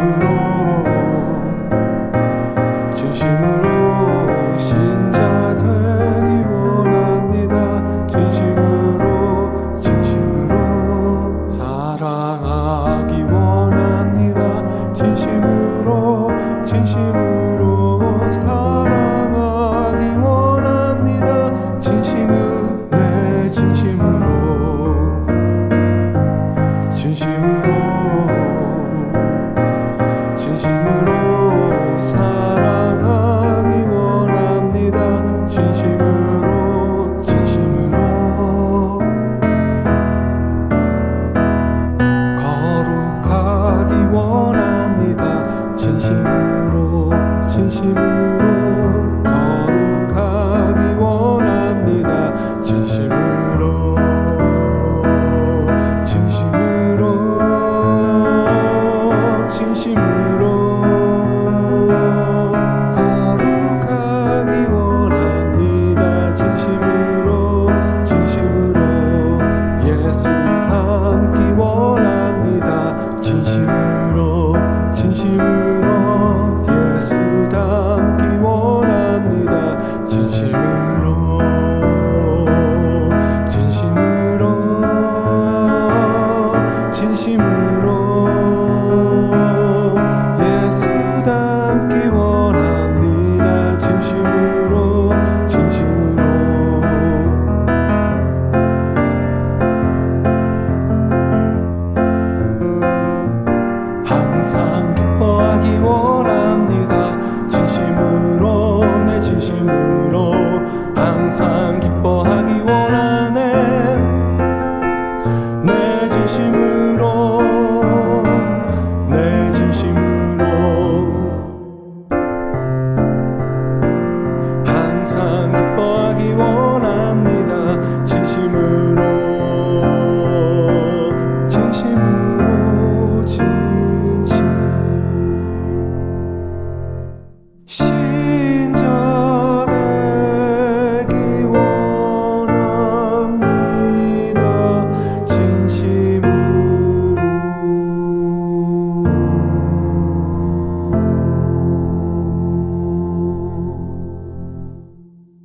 진심으로 진심으로 신자 되기 원합니다. 진심으로 진심으로 사랑하기 원합니다. 진심으로 진심으로 항상 기뻐하